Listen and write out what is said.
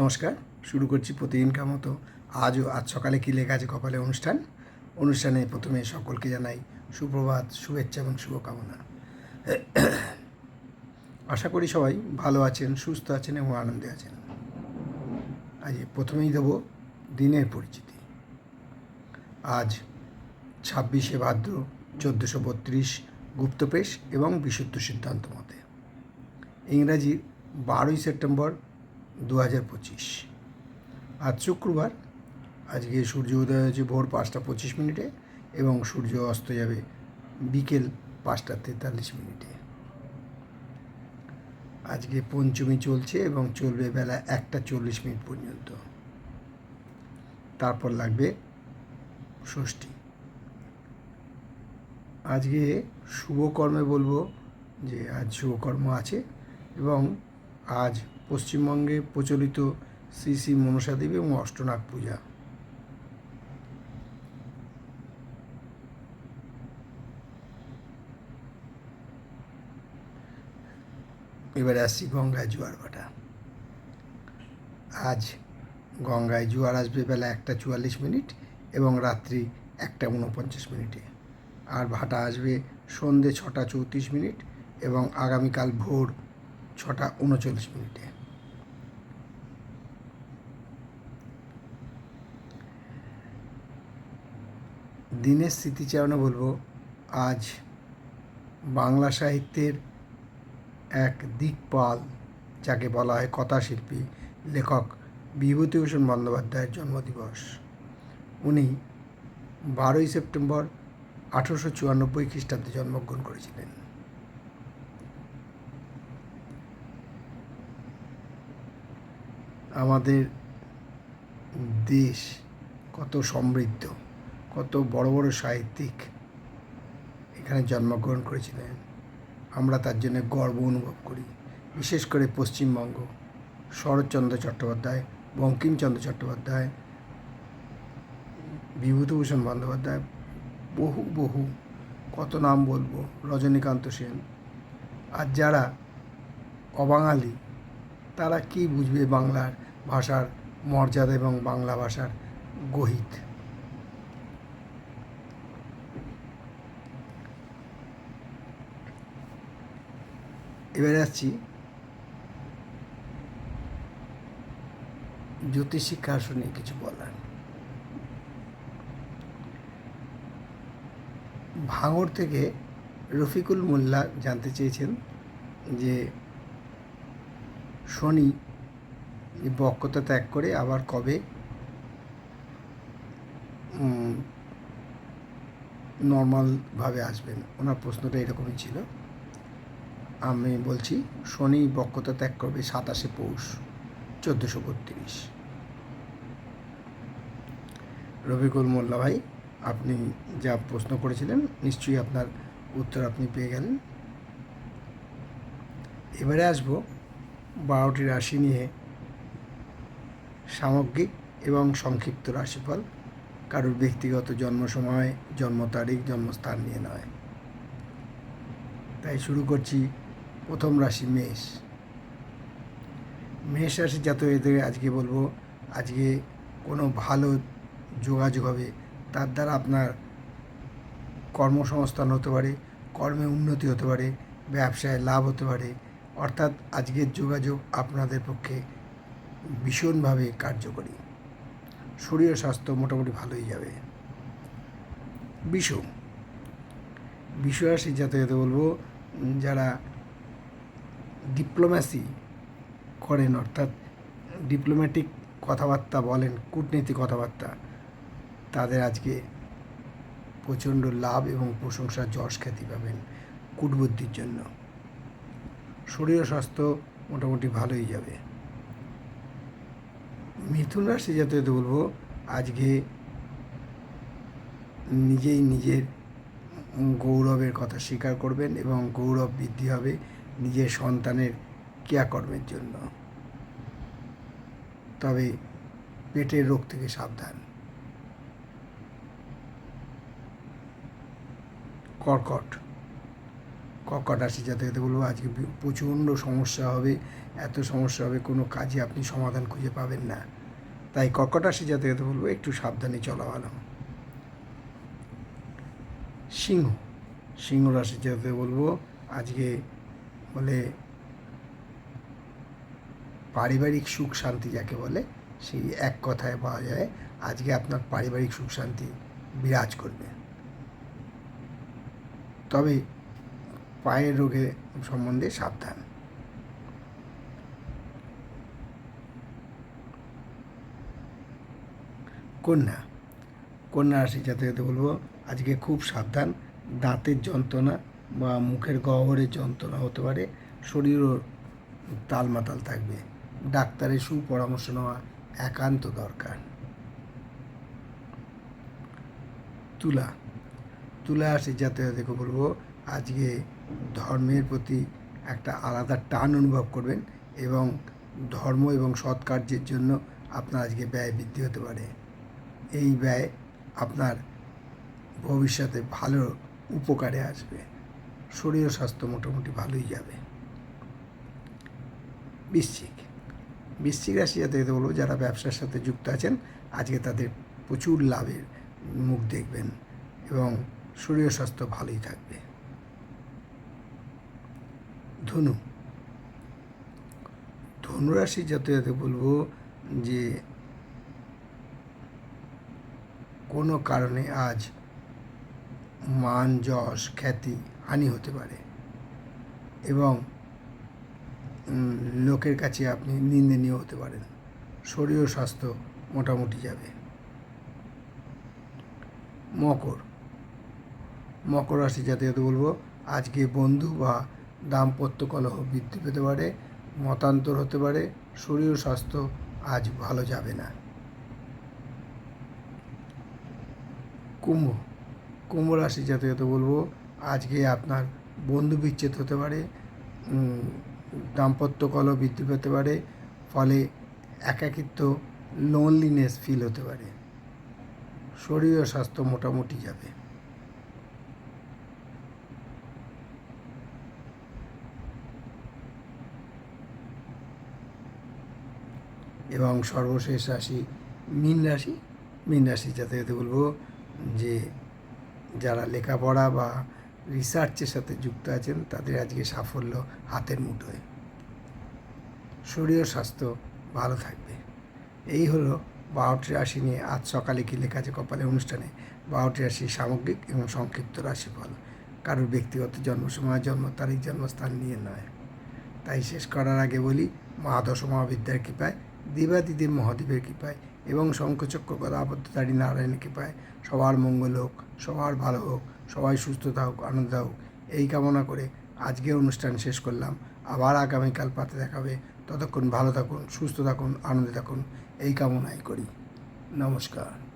নমস্কার, শুরু করছি প্রতিদিনকার মতো। আজও আজ সকালে কী লেখা আছে কপালে অনুষ্ঠান? অনুষ্ঠানে প্রথমে সকলকে জানাই সুপ্রভাত, শুভেচ্ছা এবং শুভকামনা। আশা করি সবাই ভালো আছেন, সুস্থ আছেন এবং আনন্দে আছেন। আজ প্রথমেই দেব দিনের পরিচিতি। আজ ছাব্বিশে ভাদ্র চোদ্দোশো বত্রিশ গুপ্তপেশ এবং বিশুদ্ধ সিদ্ধান্ত মতে। ইংরাজি বারোই সেপ্টেম্বর দু হাজার পঁচিশ। আজ শুক্রবার। আজকে সূর্য উদয় হয়েছে ভোর পাঁচটা পঁচিশ মিনিটে এবং সূর্য অস্ত যাবে বিকেল পাঁচটা তেতাল্লিশ মিনিটে। আজকে পঞ্চমী চলছে এবং চলবে বেলা একটা চল্লিশ মিনিট পর্যন্ত। তারপর লাগবে ষষ্ঠী। আজকে শুভকর্মে বলব যে আজ শুভকর্ম আছে এবং আজ পশ্চিমবঙ্গে প্রচলিত শ্রী শ্রী মনসা দেবী এবং অষ্টনাগ পূজা। এবারে আসছি গঙ্গায় জোয়ার ভাটা। আজ গঙ্গায় জোয়ার আসবে বেলা একটা চুয়াল্লিশ মিনিট এবং রাত্রি একটা উনপঞ্চাশ মিনিটে। আর ভাটা আসবে সন্ধে ছটা চৌত্রিশ মিনিট এবং আগামীকাল ভোর ছটা উনচল্লিশ মিনিটে। দিনের স্মৃতিচারণে বলব, আজ বাংলা সাহিত্যের এক দিকপাল, যাকে বলা হয় কথাশিল্পী, লেখক বিভূতিভূষণ বন্দ্যোপাধ্যায়ের জন্মদিবস। উনি বারোই সেপ্টেম্বর আঠেরোশো চুরানব্বই খ্রিস্টাব্দে জন্মগ্রহণ করেছিলেন। আমাদের দেশ কত সমৃদ্ধ। কত বড় বড় সাহিত্যিক এখানে জন্মগ্রহণ করেছিলেন। আমরা তার জন্য গর্ব অনুভব করি, বিশেষ করে পশ্চিমবঙ্গ। শরৎচন্দ্র চট্টোপাধ্যায়, বঙ্কিমচন্দ্র চট্টোপাধ্যায়, বিভূতিভূষণ বন্দ্যোপাধ্যায়, বহু বহু, কত নাম বলব, রজনীকান্ত সেন। আর যারা অবাঙালি, তারা কি বুঝবে বাংলার ভাষার মর্যাদা এবং বাংলা ভাষার গহিত? এবারে আসছি। জ্যোতিষিক্ষা নিয়ে কিছু বলার? ভাঙড় থেকে রফিকুল মোল্লা জানতে চেয়েছেন যে শনি এই বক্রতা ত্যাগ করে আবার কবে? নর্মালভাবে আসবেন? ওনার প্রশ্নটা এরকমই ছিল। আমি বলছি, শনি বক্রতা ত্যাগ করবে সাতাশে পৌষ, চোদ্দোশো বত্রিশ। রবিকুল মোল্লা ভাই, আপনি যা প্রশ্ন করেছিলেন, নিশ্চয়ই আপনার উত্তর আপনি পেয়ে গেলেন। এবারে আসব বারোটি রাশি নিয়ে সামগ্রিক এবং সংক্ষিপ্ত রাশিফল। কারোর ব্যক্তিগত জন্ম সময়, জন্ম তারিখ, জন্মস্থান নিয়ে নয়। তাই শুরু করছি প্রথম রাশি মেষ। মেষ রাশি জাতকদের আজকে বলব, আজকে কোনো ভালো যোগাযোগ হবে, তার দ্বারা আপনার কর্মসংস্থান হতে পারে, কর্মে উন্নতি হতে পারে, ব্যবসায় লাভ হতে পারে। অর্থাৎ আজকের যোগাযোগ আপনাদের পক্ষে ভীষণভাবে কার্যকরী। শরীর স্বাস্থ্য মোটামুটি ভালোই যাবে। বিষম। বিষয়াসী যাতায়াতে বলব যারা ডিপ্লোম্যাসি করেন, অর্থাৎ ডিপ্লোম্যাটিক কথাবার্তা বলেন, কূটনীতি কথাবার্তা, তাদের আজকে প্রচণ্ড লাভ এবং প্রশংসার যশ খ্যাতি পাবেন কূটবুদ্ধির জন্য। শরীর স্বাস্থ্য মোটামুটি ভালোই যাবে। মিথুন রাশি যাতে বলব, আজকে নিজেই নিজের গৌরবের কথা স্বীকার করবেন এবং গৌরব বৃদ্ধি হবে। নিজের সন্তানের ক্রিয়াকর্মের জন্য। তবে পেটের রোগ থেকে সাবধান। কর্কট। কর্কট রাশি জাতকদের বলব, আজকে প্রচণ্ড সমস্যা হবে, এত সমস্যা হবে, কোনো কাজে আপনি সমাধান খুঁজে পাবেন না। তাই কর্কট রাশি জাতকদের বলব, একটু সাবধানে চলা ভালো। সিংহ। সিংহ রাশি জাতকদের বলব, আজকে বলে পারিবারিক সুখ শান্তি যাকে বলে, সেই এক কথায় পাওয়া যায়, আজকে আপনার পারিবারিক সুখ শান্তি বিরাজ করবে। তবে পায়ের রোগে সম্বন্ধে সাবধান। কন্যা কন্যা রাশি যাতে বলব, আজকে খুব সাবধান, দাঁতের যন্ত্রণা বা মুখের গহ্বরের যন্ত্রণা হতে পারে, শরীরও তালমাতাল থাকবে। ডাক্তারের সুপরামর্শ নেওয়া একান্ত দরকার। তুলা তুলা আসে যাতে জাতকদেরকে বলব, আজকে ধর্মের প্রতি একটা আলাদা টান অনুভব করবেন এবং ধর্ম এবং সৎ কার্যের জন্য আপনার আজকে ব্যয় বৃদ্ধি হতে পারে। এই ব্যয় আপনার ভবিষ্যতে ভালো উপকারে আসবে। শরীর স্বাস্থ্য মোটামুটি ভালোই যাবে। বৃশ্চিক। বৃশ্চিক রাশি যাতে বলব, যারা ব্যবসার সাথে যুক্ত আছেন, আজকে তাদের প্রচুর লাভের মুখ দেখবেন এবং শরীর স্বাস্থ্য ভালোই থাকবে। ধনু। ধনুরাশি যাতে যাতে বলব যে, কোনো কারণে আজ মান, যশ, খ্যাতি হানি হতে পারে। এবং লোকের কাছে আপনি নিন্দনীয় হতে পারেন। শরীর ও স্বাস্থ্য মোটামুটি যাবে। মকর। মকর রাশি যাতে বলব, আজকে বন্ধু বা দাম্পত্য কলহ বৃদ্ধি পেতে পারে, মতান্তর হতে পারে শরীর ও স্বাস্থ্য আজ ভালো যাবে না। কুম্ভ। কুম্ভ রাশি যাতে বলব আজকে আপনার বন্ধু বিচ্ছেদ হতে পারে দাম্পত্য কলহ বৃদ্ধি পেতে পারে, ফলে একাকিত্ব লোনলিনেস ফিল হতে পারে। শরীর ও স্বাস্থ্য মোটামুটি যাবে। এবং সর্বশেষ রাশি মীন রাশি। মীন রাশি যাতে বলব যে, যারা লেখাপড়া বা রিসার্চের সাথে যুক্ত আছেন তাদের আজকে সাফল্য হাতের মুঠোয়। শরীর স্বাস্থ্য ভালো থাকবে। এই হলো বারোটি রাশি নিয়ে আজ সকালে কি লেখা আছে কপালে অনুষ্ঠানে। বারোটি রাশি সামগ্রিক এবং সংক্ষিপ্ত রাশিফল। কারোর ব্যক্তিগত জন্ম সময় জন্ম তারিখ, জন্মস্থান নিয়ে নয়। তাই শেষ করার আগে বলি, মা দশমহাবিদ্যার কৃপায় দেবাদিদেব মহাদেবের কৃপায় এবং শঙ্খচক্র গদাবদ্ধধারী নারায়ণের কৃপায় সবার মঙ্গল হোক, সবার ভালো হোক। সবাই সুস্থ থাকুক, আনন্দ থাকুক। এই কামনা করে আজকে অনুষ্ঠান শেষ করলাম। আবার আগামীকাল পাতে দেখাবে ততক্ষণ ভালো থাকুন, সুস্থ থাকুন, আনন্দে থাকুন। এই কামনাই করি। নমস্কার।